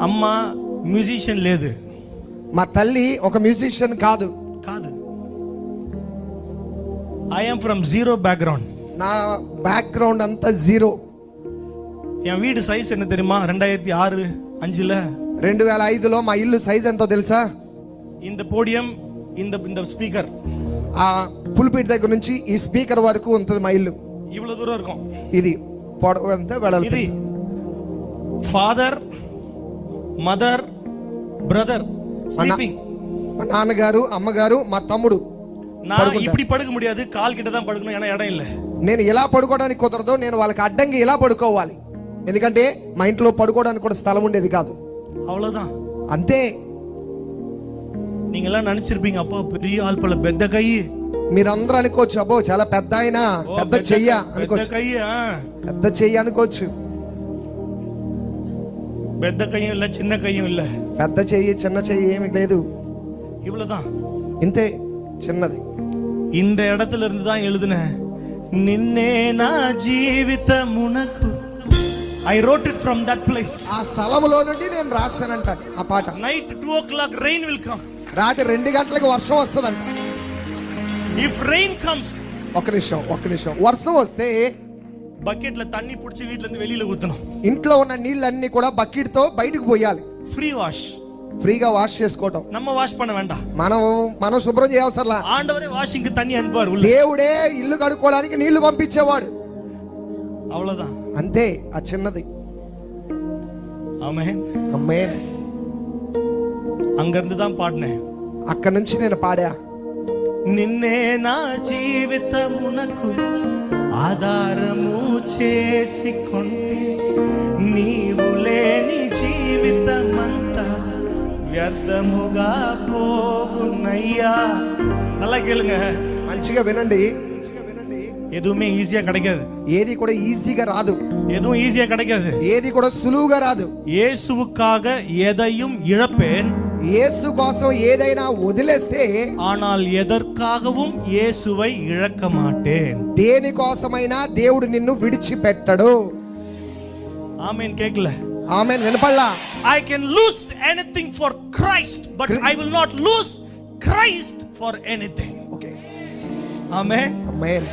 అమ్మ మ్యూజిషియన్ లేదు మా తల్లి ఒక మ్యూజిషియన్ కాదు కాదు ఐఎమ్ ఫ్రమ్ జీరో బ్యాక్గ్రౌండ్ నా బ్యాక్గ్రౌండ్ అంతా జీరో என் வீடு சைஸ் என்ன தெரியுமா ரெண்டாயிரத்தி ஆறு அஞ்சுல రెండు వేల ఐదులో మా ఇల్లు సైజ్ ఎంతో తెలుసా இந்த போடியம் இந்த இந்த ஸ்பீக்கர் ఆ పులిపీట దగ్గర నుంచి ఈ స్పీకర్ వరకు ఉంటుంది మా ఇల్లు இவ்வளவு தூரம் இருக்கும் ఇది పొడవు ఎంత వెడల్పు ఇది ఫాదర్ మదర్ బ్రదర్ స్లీపింగ్ మా నాన్నగారు అమ్మగారు మా తమ్ముడు நான் இப்படி படுக்க முடியாது கால் கிட்ட தான் படுக்கணும் ஏன்னா இடம் இல்ல నేను ఇలా పడుకోవడానికి కుదరదు నేను వాళ్ళకి అడ్డంగా ఇలా పడుకోవాలి ఎందుకంటే మా ఇంట్లో పడుకోవడానికి కూడా స్థలం ఉండేది కాదు அவ்வளவுதான் అంతే நீங்க எல்லாம் நினைச்சிருப்பீங்க அப்பா பெரிய ஆள் போல பெத்த கை మీరందరూ అనుకోవచ్చు అబ్బో చాలా పెద్ద ఆయన ஓ, పెద్ద చెయ్య பெத்த అనుకోవచ్చు கை ஆ. పెద్ద చెయ్యి అనుకోవచ్చు పెద్ద కయ్యం இல்லை చిన్న కయ్యం ఇల్ల పెద్ద చెయ్యి చిన్న చెయ్యి ఏమి లేదు. இவ்வளவுதான் ఇంతే చిన్నది. இந்த இடத்துல இருந்து தான் నిన్నే నా జీవితమునకు I wrote it from that place ఆ స్థలంలో నుండి నేను రాసానంట ఆ పాట. Night two o'clock rain will come రాత్రి రెండు గంటలకు వర్షం వస్తుందంట. ఇఫ్ రెయిన్ కమ్స్ ఒక నిమిషం ఒక నిమిషం. వర్షం వస్తే బకెట్ల తన్ని పుడిచి వీటిలో వెళ్ళి వెళుతున్నాం ఇంట్లో ఉన్న నీళ్ళన్నీ కూడా బకెట్ తో బయటకు పోయాలి ఫ్రీ వాష్ ఫ్రీగా వాష్ చేసుకోవటం நம்ம వాష్ பண்ண வேண்டாம் మనం మనం శుభ్రం చేయవసరలా ஆண்டவரே வாஷிங்க்கு தண்ணி அனுப்புவார் உள்ள దేవుడే ఇల్లు కడుక్కోవడానికి నీళ్లు పంపించేవాడు அவ்வளவுதான் అంతే ఆ చిన్నది ஆமென் అమ్మే அங்க இருந்து தான் பாடினேன் అక్కడ నుంచి నేను పాడా నిన్నే నా జీవితమునకు ఆధారము చేసుకొంటి వ్యర్థముగా పోవునయ్యా நல்லா கேளுங்க మంచిగా వినండి మంచిగా వినండి எதுவுமே ஈஸியா கிடைக்காது ఏది కూడా ఈజీగా రాదు எதுவும் ஈஸியா கிடைக்காது ఏది కూడా సులువుగా రాదు இயேசுவுக்காக எதையும் இழப்பேன் యేసు కోసం ఏదైనా వదిలేస్తే ஆனால் எதற்காகவும் இயேசுவை இழக்க மாட்டேன் దేని కోసమైనా దేవుడు నిన్ను విడిచిపెట్టడు ஆமீன் கேட்கல ఆమె వినపల్లా I can lose anything for Christ, but Christ. I will not lose Christ for anything. Okay. Amen. Amen.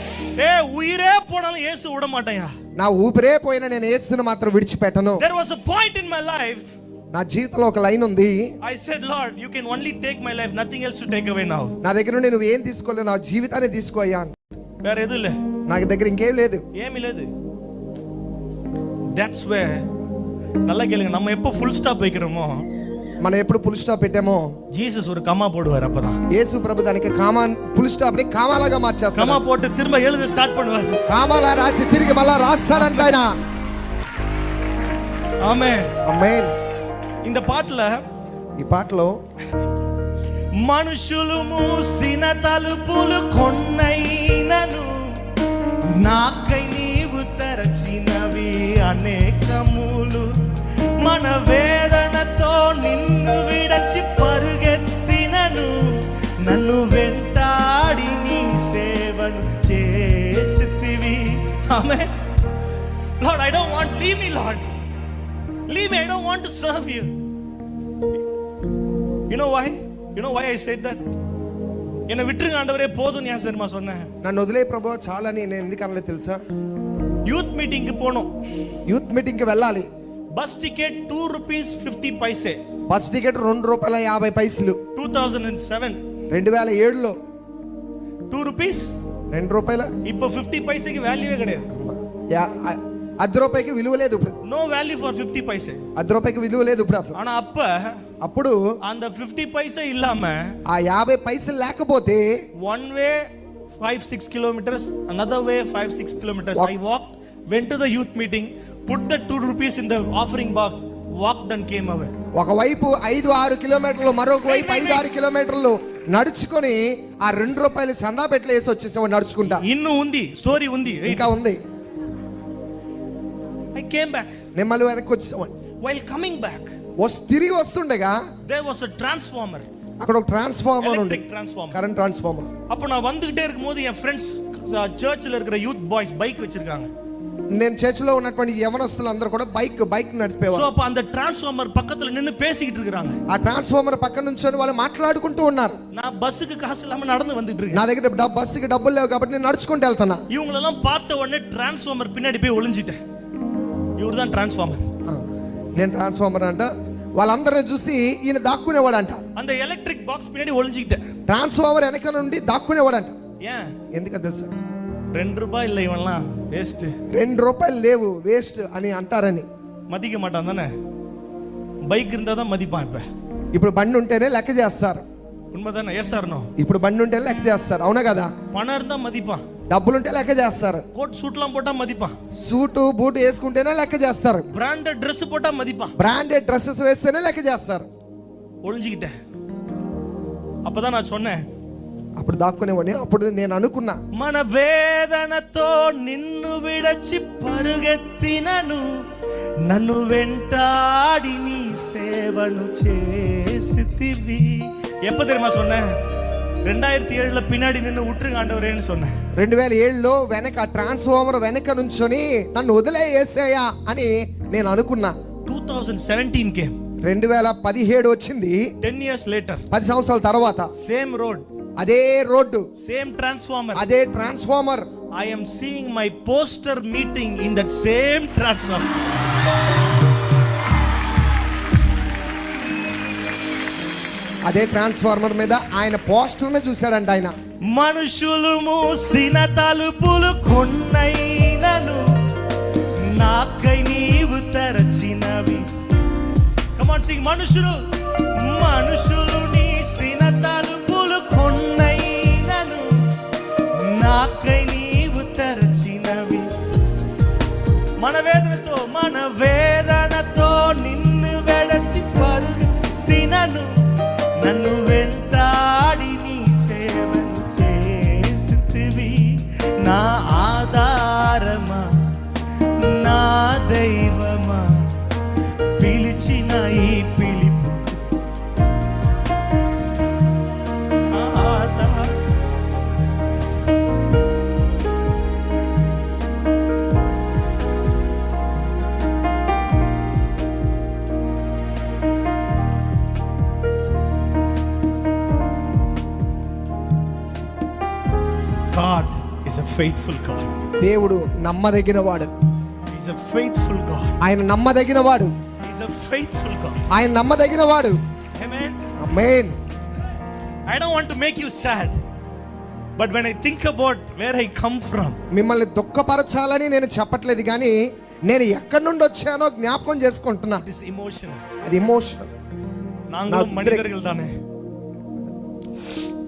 ఏ ఉయిరే పోడని యేసు ఉడమటయ్యా నా ఊపిరే పోయినా నేను యేసును మాత్రం విడిచిపెట్టను there was a point in my life నా జీవితంలో ఒక లైన్ ఉంది I said Lord you can only take my life nothing else to take away now నా దగ్గర నుండి నువ్వు ఏం తీసుకోలే నా జీవితాన్ని తీసుకో అయ్యా వేరే ఎదులే నాకు దగ్గర ఇంకేం లేదు ఏమీ లేదు దట్స్ వే నల్ల నల్లగెలుగు நம்ம எப்போ ஃபுல் ஸ்டாப் வைக்கிறோமோ మనం ఎప్పుడు పుల్ స్టాప్ పెట్టామో ஜீசஸ் ஒரு கமா போடுவார் அப்பதான் యేసు ప్రభు దానికి కామా పుల్ స్టాప్ ని కామాలాగా మార్చేస్తాడు கமா போட்டு திரும்ப எழுத ஸ்டார்ட் பண்ணுவார் కామాలా రాసి తిరిగి మళ్ళా రాస్తాడంట ఆయన ஆமே అమ్మేన్ இந்த பாட்டுல ఈ పాటలో మనుషులు మూసిన తలుపులు కొన్నైనను నాకై నీవు తెరచినవి అనేకములు leave me I don't want to serve you you know why you know why I said that என்னை விட்டுருங்க ஆண்டவரே போதும் ஏன் சரிமா சொன்னேன் నన్ను వదిలే ప్రభు చాలని నేను ఎందుకు అనలేదు తెలుసా யூத் மீட்டிங்க்கு போனோம் యూత్ మీటింగ్ కి వెళ్ళాలి bus ticket two rupees fifty paise bus ticket రెండు రూపాయల యాభై పైసలు டூ தௌசண்ட் அண்ட் செவன் రెండు వేల ఏడులో டூ ருபீஸ் రెండు రూపాయల இப்போ ஃபிஃப்டி பைசேக்கு வேல்யூவே கிடையாது యా- అ- అర్ధ రూపాయికి విలువ లేదు ఇప్పుడు no value for fifty paise అర్ధ రూపాయికి విలువ లేదు ఇప్పుడు అసలు ஆனா அப்ப అప్పుడు அந்த ஃபிஃப்டி பைசே இல்லாம ఆ యాభై పైసలు లేకపోతే one way five six kilometres another way five six kilometres I walk went to the youth meeting put the two rupees in the offering box walked and came away ఒకవైపు ఐదు ఆరు కిలోమీటర్లు మరొక వైపు ఐదు ఆరు కిలోమీటర్లు నడుచుకొని ఆ రెండు రూపాయలు సందా పెట్లు వేసి వచ్చేసేవాడు నడుచుకుంటా இன்னும் உந்தி ஸ்டோரி உந்தி ఇంకా ఉంది I came back. నేను మళ్ళీ వెనక్కి వచ్చేసేవాడిని While coming back, వస్తు తిరిగి వస్తుండగా there was a transformer, అక్కడ ఒక ట్రాన్స్ఫార్మర్ ఉంది electric transformer. కరెంట్ ట్రాన్స్ఫార్మర్ அப்போ நான் வந்துகிட்டே இருக்கும்போது என் ஃப்ரெண்ட்ஸ் சர்ச்சில் இருக்கிற யூத் பாய்ஸ் பைக் வச்சிருக்காங்க నేను చర్చిలో ఉన్నటువంటి యవనస్తులు అందరూ కూడా బైక్ బైక్ சோ నడిపేవారు அப்ப அந்த டிரான்ஸ்ஃபார்மர் பக்கத்துல நின்னு பேசிக்கிட்டு இருக்காங்க ఆ ట్రాన్స్ఫార్మర్ పక్కన నుంచొని వాళ్ళు మాట్లాడుకుంటూ ఉన్నారు நான் பஸ்ஸுக்கு காசு இல்லாம நடந்து வந்துட்டு இருக்கேன் నా దగ్గర డబ్- బస్సుకి డబ్బులు లేవు కాబట్టి నేను నడుచుకుంటూ వెళ్తున్నా இவங்களெல்லாம் பார்த்த உடனே டிரான்ஸ்ஃபார்மர் பின்னாடி போய் ஒளிஞ்சிட்டேன் இவர் தான் டிரான்ஸ்ஃபார்மர் ఆ, నేను ట్రాన్స్ఫార్మర్ అంట వాళ్ళందరిని చూసి ఈయన దాక్కునేవాడంట அந்த எலக்ட்ரிக் பாக்ஸ் பின்னாடி ஒளிஞ்சிக்கிட்டேன் ట్రాన్స్ఫార్మర్ వెనక నుండి దాక్కునేవాడంట ஏன் ఎందుకో తెలుసా ரெண்டு ரூபாய் இல்லை இவன்லாம் வேஸ்ட் రెండు రూపాయలు లేవు వేస్ట్ అని అంటారని மதிக்க மாட்டான் தானே பைக் இருந்தா தான் மதிப்பான் இப்ப ఇప్పుడు బండి ఉంటేనే లెక్క చేస్తారు உண்மைதானே எஸ் சார்னோ ఇప్పుడు బండి ఉంటేనే లెక్క చేస్తారు అవునా కదా பணம் இருந்தா மதிப்பான் డబ్బులుంటే లెక్క చేస్తారు கோட் சூட்லாம் போட்டா மதிப்பான் సూటు బూటు వేసుకుంటేనే లెక్క చేస్తారు பிராண்டட் Dress போட்டா மதிப்பான் బ్రాండెడ్ డ్రెస్సెస్ వేస్తేనే లెక్క చేస్తారు ஒளிஞ்சுக்கிட்டேன் அப்பதான் நான் சொன்னேன் అప్పుడు దాక్కునేవాడిని అప్పుడు నేను అనుకున్నా మన వేదనతో నిన్ను విడచి పరుగెత్తినను నన్ను వెంటాడి నీ సేవను చేసితివి எப்ப தெரியுமா சொன்னேன் ரெண்டாயிரத்தி ஏழுல பின்னாடி நின்று விட்டுருங்க ஆண்டவரேன்னு சொன்னேன் రెండు వేల ఏడులో వెనక ట్రాన్స్ఫార్మర్ వెనక నుంచొని నన్ను వదిలే వేసేయా అని నేను అనుకున్నా டூ தௌசண்ட் செவன்டீன் கேம் రెండు వేల పదిహేడు వచ్చింది టెన్ ఇయర్స్ లేటర్ పది సంవత్సరాల తర్వాత సేమ్ రోడ్ అదే రోడ్డు సేమ్ ట్రాన్స్ఫార్మర్ అదే transformer I am seeing my poster meeting in that same transformer అదే ట్రాన్స్ఫార్మర్ మీద ఆయన పోస్టర్ని చూశాడంట ఆయన. మనుషులు మూసిన తలుపులు కొన్నైనను నాకై నీవు తెరచినవి. కమాన్ సింగ్ మనుషులు మనుషులు నీసిన తలుపులు కొన్నైనను నాకై ఫెయిత్ఫుల్ గాడ్ దేవుడు నమ్మదగిన వాడు ఈస్ అ ఫెయిత్ఫుల్ గాడ్ ఆయన నమ్మదగిన వాడు ఈస్ అ ఫెయిత్ఫుల్ గాడ్ ఆయన నమ్మదగిన వాడు amen amen I don't want to make you sad but when I think about where I come from మిమ్మల్ని దుఃఖపరచాలని నేను చెప్పట్లేదు కానీ నేను ఎక్కడి నుండి వచ్చానో జ్ఞాపకం చేసుకుంటున్నా. ఇట్ ఇస్ ఎమోషనల్ అది ఎమోషనల్ నాంగలం మణిగరగలదానే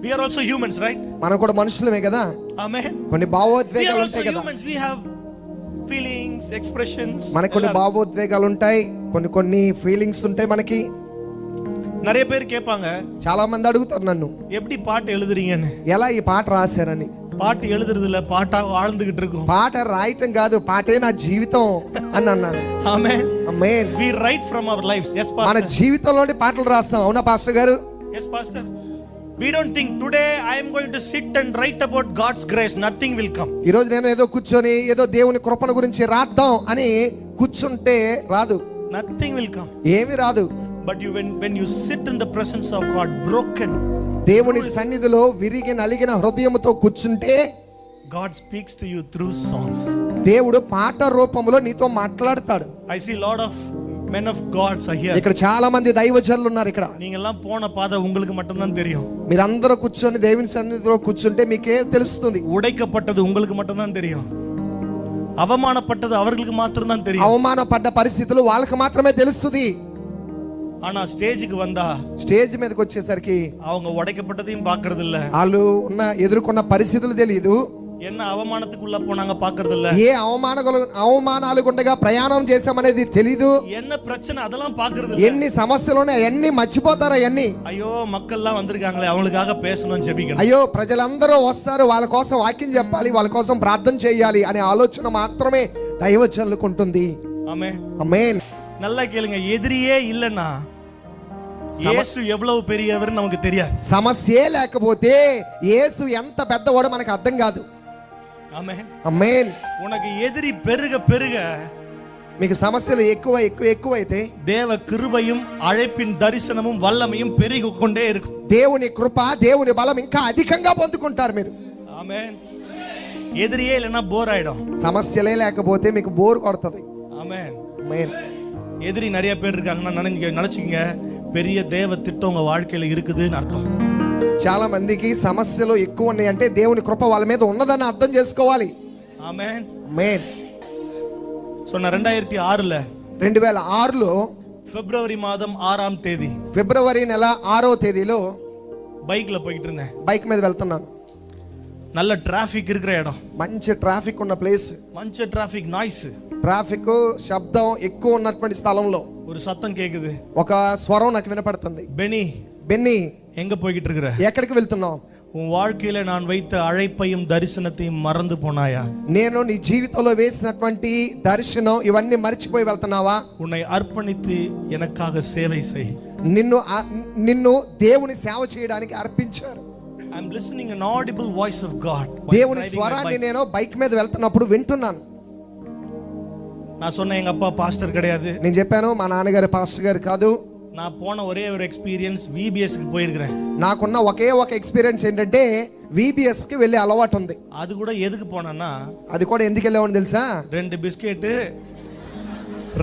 மனிதர்கள் தானே We are also humans, right? మనం కూడా మనుషులమే కదా Amen. కొన్ని We are భావోద్వేగాలు also ఉంటాయి కదా humans. We have feelings, expressions. మనకు కొన్ని எல்லாம். భావోద్వేగాలు ఉంటాయి కొన్ని కొన్ని ఫీలింగ్స్ ఉంటాయి మనకి நிறைய பேர் கேட்பாங்க చాలా మంది అడుగుతారు నన్ను எப்படி பாட்டு எழுதுறீங்கன்னு ఎలా ఈ పాట రాశారని பாட்டு எழுதுறது இல்ல பாட்டா வாழ்ந்துகிட்டு இருக்கோம் పాట రాయటం కాదు పాటే నా జీవితం అని అన్నాను Amen. Main We write from our lives. Yes, మన Pastor. జీవితంలోని పాటలు రాస్తాం అవునా పాస్టర్ గారు Yes, Pastor. We don't think today I am going to sit and write about God's grace. Nothing will come. ఈ రోజు నేను ఏదో కూర్చొని ఏదో దేవుని కృపణ గురించి రాద్దాం అని కూర్చుంటే రాదు Nothing will come. ఏమి రాదు But you when when you sit in the presence of God broken, దేవుని సన్నిధిలో విరిగి నలిగిన హృదయముతో కూర్చుంటే God speaks to you through songs. దేవుడు పాట రూపంలో నీతో మాట్లాడతాడు I see a lot of men of gods are here. ఇక్కడ చాలా మంది దైవజనులు ఉన్నారు ఇక్కడ நீங்க எல்லாம் போன பாதை உங்களுக்கு மட்டும்தான் தெரியும் మీరందరూ కూర్చొని దేవుని సన్నిధిలో కూర్చుంటే మీకే తెలుస్తుంది உடைக்கப்பட்டது உங்களுக்கு மட்டும்தான் தெரியும் அவமானப்பட்டது அவர்களுக்கு மாத்திரம்தான் தெரியும் అవమానపడ్డ పరిస్థితులు వాళ్ళకి మాత్రమే తెలుస్తుంది ஆனா ஸ்டேஜுக்கு வந்தா స్టేజ్ మీదకి వచ్చేసరికి அவங்க உடைக்கப்பட்டதையும் பார்க்கிறது இல்ல వాళ్ళు ఉన్న ఎదుర్కొన్న పరిస్థితులు తెలియదు என்ன அவமானத்துக்குள்ள போனாங்க பாக்குறது இல்ல ఏ అవమానకలు అవమానాలు గుండగా ప్రయాణం చేశామనేది తెలీదు. என்ன பிரச்சனை அதெல்லாம் பாக்குறது இல்ல ఎన్ని సమస్యలు ఎన్ని అన్ని ఎన్ని? అయ్యో ஐயோ மக்கள் வந்திருக்காங்களே அவங்களுக்காக பேசணும்னு ஜெபிக்கணும். అయ్యో ప్రజలందరూ వస్తారు వాళ్ళ కోసం వాక్యం చెప్పాలి వాళ్ళ కోసం ప్రార్థన చేయాలి అనే ఆలోచన మాత్రమే దైవచనులకుంటుంది ஆமே అమేన్ நல்லா கேளுங்க எதிரியே இல்லைன்னா இயேசு எவ்வளவு பெரியவர் நமக்கு தெரியாது. సమస్యే లేకపోతే ఏసు ఎంత పెద్దవాడో మనకు అర్థం కాదు. ஆமென் అమ్మేన్ உனக்கு எதிரி பெருக பெருக మీకు సమస్యలు ఎక్కువ ఎక్కువ ఎక్కువ అయితే தேவ கிருபையும் அழைப்பின் தரிசனமும் வல்லமையும் பெருகி கொண்டே இருக்கும் దేవుని కృప దేవుని బలం ఇంకా అధికంగా పొందుకుంటారు మీరు ஆமென் எதிரியே இல்லைன்னா போர் ஆயிடும் సమస్యలే లేకపోతే మీకు బోర్ కొడుతుంది ஆமென் మెయిన్ எதிரி நிறைய பேர் இருக்காங்கன்னா நினைங்க நினைச்சுக்கங்க பெரிய தேவ திட்டம் உங்க வாழ்க்கையில இருக்குதுன்னு அர்த்தம் చాలా మందికి సమస్యలు ఎక్కువ ఉన్నాయి అంటే దేవుని కృప వాళ్ళ మీద ఉన్నదని అర్థం చేసుకోవాలి ஆமென் మెయిన్ சொன்ன ரெண்டாயிரத்தி ஆறுல రెండు వేల ఆరులో பிப்ரவரி மாதம் ஆறாம் தேதி ఫిబ్రవరి నెల ఆరో తేదీలో பைக்ல போயிட்டு இருந்தேன் బైక్ మీద వెళ్తున్నాను நல்ல டிராஃபிக் இருக்கிற இடம் మంచి ట్రాఫిక్ ఉన్న ప్లేస్ మంచి டிராஃபிக் நாய்ஸ் ట్రాఫిక్ శబ్దం ఎక్కువ ఉన్నటువంటి స్థలంలో ஒரு சத்தம் கேக்குது ఒక స్వరం నాకు వినపడుతుంది பெனி బెన్నీ எங்க போய்கிட்டு இருக்கிற ఎక్కడికి వెళ్తున్నావు உன் வாழ்க்கையில நான் வைத்த அழைப்பையும் தரிசனத்தையும் மறந்து போனாயா నేను నీ జీవితంలో వేసినటువంటి దర్శనం ఇవన్నీ మర్చిపోయి వెళ్తున్నావా உன்னை அர்ப்பணித்து எனக்காக சேவை செய் నిన్ను ఆ- నిన్ను దేవుని సేవ చేయడానికి అర్పించారు I'm listening an audible voice of God. while దేవుని riding my స్వరాన్ని bike. నేను బైక్ మీద వెళ్తున్నప్పుడు వింటున్నాను நான் சொன்னேன் எங்க அப்பா பாஸ்டர் கிடையாது నేను చెప్పాను మా నాన్నగారు పాస్టర్ గారు కాదు நான் పోన ఒరే ఒక ఎక్స్‌పీరియన్స్ VBS కి పోయిర్గరేన్ నాకున్న ఒకే ఒక ఎక్స్‌పీరియన్స్ ఏంటంటే VBS కి వెళ్ళే అలవాటు ఉంది అది కూడా ఎందుకు పోనన్నా అది కూడా ఎందుకు వెళ్ళావని తెలుసా రెండు బిస్కెట్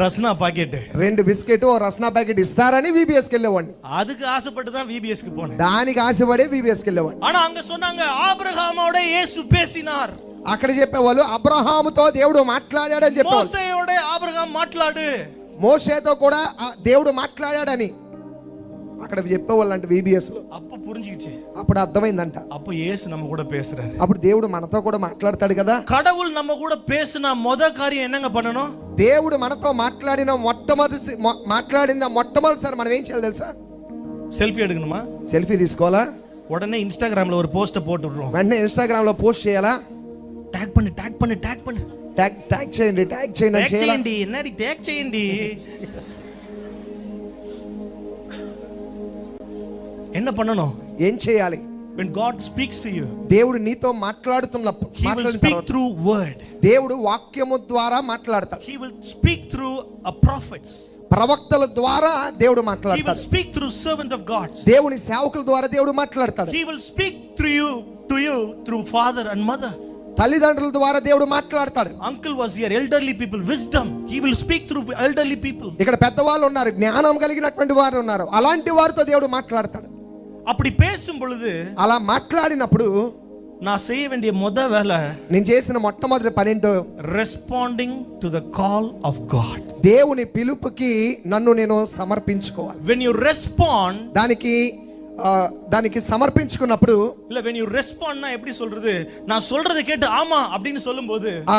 ரஸ்னா பாக்கெட் ரெண்டு பிஸ்கெட் ஒரு ரஸ்னா பாக்கெட் இஸ்தாரானி விபிஎஸ்க்கு இல்லவன் அதுக்கு ஆசைப்பட்டு தான் விபிஎஸ்க்கு போனேன் దానికి ఆశపడే విబిఎస్కి వెళ్ళేవాడు ஆனா அங்க சொன்னாங்க ஆபிரகாமோட இயேசு பேசினார் అక్కడ చెప్పేవాళ్ళు అబ్రహాముతో దేవుడు మాట్లాడాడని చెప్పారు మోసేయోడే అబ్రహాం మాట్లాడు మోషేతో కూడా ఆ దేవుడు మాట్లాడాడని అక్కడ చెప్పేవాళ్ళు అంటే VBS లో அப்ப புரிஞ்சுக்கிச்சு అప్పుడు అర్థమైందంట அப்ப இயேசு நம்ம கூட பேசுறாரு అప్పుడు దేవుడు మనతో కూడా మాట్లాడతాడు కదా கடவுள் நம்ம கூட பேசினா முத காரியம் என்னங்க பண்ணணும் దేవుడు మనతో మాట్లాడిన మొట్టమొదటి మొ- మాట్లాడిన మొట్టమొదటిసారి మనం ఏం చేయాలి తెలుసా செல்ஃபி எடுக்கணுமா సెల్ఫీ తీసుకోవాలా உடனே இன்ஸ்டாகிராம்ல ஒரு போஸ்ட போட்டு விடுறோம் వెంటనే ఇన్స్టాగ్రామ్ లో పోస్ట్ చేయాలా டேக் பண்ணு டேக் பண்ணு டேக் பண்ணு ట్యాగ్ ట్యాగ్ చేయండి ట్యాగ్ చేయండి చేయండి ట్యాగ్ చేయండి. ఎన్న పన్నను ఏం చేయాలి? వెన్ god స్పీక్స్ to దేవుడు నీతో మాట్లాడుతున్నప్పుడు he will speak దేవుడు వాక్యము ద్వారా మాట్లాడతాడు. He will speak through a prophets. ప్రవక్తల ద్వారా దేవుడు మాట్లాడతాడు. Speak through servant of God దేవుని సేవకుల ద్వారా దేవుడు మాట్లాడతాడు. He will speak through you to you through father and mother తల్లిదండ్రుల ద్వారా దేవుడు మాట్లాడతాడు. Uncle was here elderly people wisdom he will speak through elderly people ఇక్కడ పెద్దవాళ్ళు ఉన్నారు జ్ఞానం కలిగినటువంటి వారు ఉన్నారు. అలాంటి వారితో దేవుడు మాట్లాడతాడు. అప్పుడు పేసుంపొழுது అలా మాట్లాడినప్పుడు నా చేయ వేండియ మొద వేళ నేను చేసిన మొట్టమొదటి పని ఏంటో? Responding to the call of God దేవుని పిలుపుకి నన్ను నేను సమర్పించుకోవాలి. వెన్ యు రెస్పాండ్ దానికి దానికి సమర్పించుకున్నప్పుడు இல்ல when you respond னா எப்படி சொல்றது நான் சொல்றதை கேட்டு ஆமா அப்படின்னு சொல்லும்போது ఆ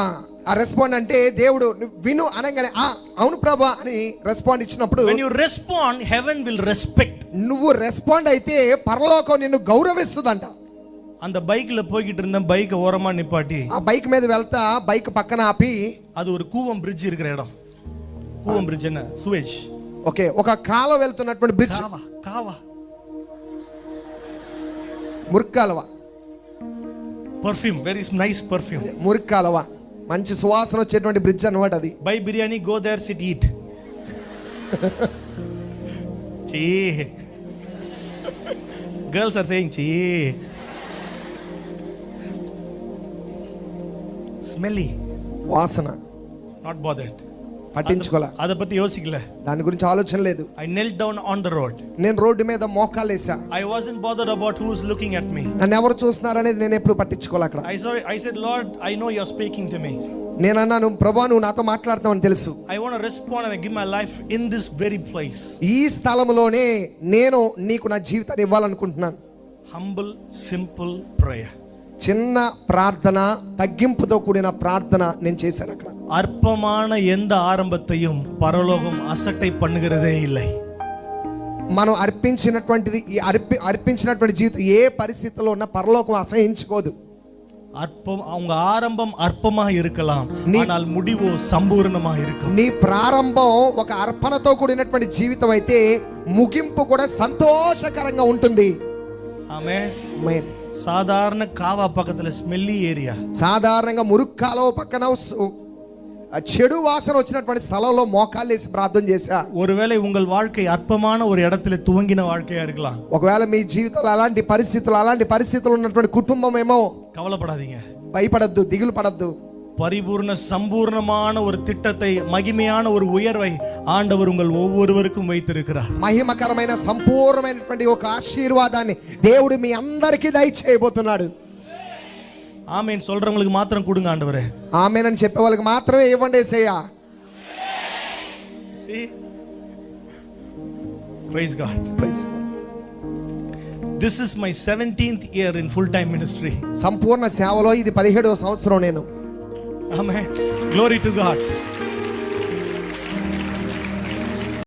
ఆ రెస్పాండ్ అంటే దేవుడు నువ్వు విను అనగానే ఆ అవును ప్రభా అని రెస్పాండ్ ఇచ్చినప్పుడు when you respond heaven will respect నువ్వు రెస్పాండ్ అయితే పరలోకం నిన్ను గౌరవిస్తుందంట அந்த பைக்ல போய்கிட்டு இருந்தேன் பைக்கை ஓரமா நிப்பாட்டி ఆ బైక్ మీద వెళ్తా బైక్ పక్కన ఆపి அது ஒரு கூவம் பிரிட்ஜ் இருக்கிற இடம் கூவம் பிரிட்ஜ் என்ன சுவேஜ் ఓకే ఒక కాల వెళ్తున్నటువంటి బ్రిడ్జ్ காவா మురికాలవ. పర్ఫ్యూమ్ వెరీ నైస్ పర్ఫ్యూమ్ మురికాలవ. మంచి సువాసన వచ్చేటువంటి బ్రిడ్జ్ అనమాట అది. Buy biryani go there sit eat చీ గర్ల్స్ ఆర్ సేయింగ్ చీ స్మెల్లీ వాసన. నాట్ బాదర్డ్ పట్టించుకోలే. అదే పத்தி యోసిగలే దాని గురించి ఆలోచన లేదు. I knelt down on the road నేను రోడ్డు మీద మోకాలేసా I was in bother about who's looking at me నన్ను ఎవరు చూస్తున్నారు అనేది నేను ఎప్పుడు పట్టించుకోలే అక్కడ. I sorry I said lord I know you are speaking to me నేను అన్నాను ప్రభా నువ్వు నాతో మాట్లాడతావని తెలుసు. I want respond and give my life in this very place ఈ స్థలంలోనే నేను నీకు నా జీవితాన్ని ఇవ్వాలనుకుంటున్నాను. హంబుల్ సింపుల్ ప్రేయర్ చిన్న ప్రార్థన తగ్గింపుతో కూడిన ప్రార్థన నేను చేశాను అక్కడ. அற்பமான எந்த ஆரம்பத்தையும் பரலோகம் அசட்டை பண்ணுகிறதே இல்லை మనం అర్పించినటువంటిది ఈ అర్పి అర్పించినటువంటి జీవితం ఏ పరిస్థితిలో ఉన్న పరలోకం అసహించుకోదు அற்பம் அவங்க ஆரம்பம் அற்பமாக இருக்கலாம் நீ- ஆனால் முடிவோ சம்பூர்ணமாக இருக்கும் నీ ప్రారంభం ఒక అర్పణతో కూడినటువంటి జీవితం అయితే ముగింపు కూడా సంతోషకరంగా ఉంటుంది ஆமே Amen. சாதாரண காவா பக்கத்துல ஸ்மெல்லி ஏரியா సాధారణంగా మురుక్కాలో పక్కన సు- ఆ చెడు వాసన వచ్చినటువంటి స్థలంలో మోకాళ్ళు వేసి ప్రార్థన చేశా ஒருவேளை உங்கள் வாழ்க்கை அற்பமான ஒரு இடத்துல துவங்கின வாழ்க்கையா இருக்கலாம் ఒకవేళ మీ జీవితంలో అలాంటి పరిస్థితులు అలాంటి పరిస్థితులు ఉన్నటువంటి కుటుంబం ఏమో கவலைப்படாதீங்க భయపడద్దు దిగులు పడద్దు பரிபூர்ண சம்பூர்ணமான ஒரு திட்டத்தை மகிமையான ஒரு உயர்வை ஆண்டவர் உங்கள் ஒவ்வொருவருக்கும் வைத்திருக்கிறார் మహిమకరమైన సంపూర్ణమైనటువంటి ఒక ఆశీర్వాదాన్ని దేవుడు మీ అందరికీ దయచేయబోతున్నాడు ఆమెను సొల్రములకు మాత్రం కూడుగా ఆండవరే ఆమెనని చెప్పే వాళ్ళకి మాత్రమే ఇవ్వండి ఏసయ్యా praise God praise this is my seventeenth year in full time ministry సంపూర్ణ సేవలో ఇది పదిహేడవ సంవత్సరం నేను ఆమె గ్లోరీ టు గాడ్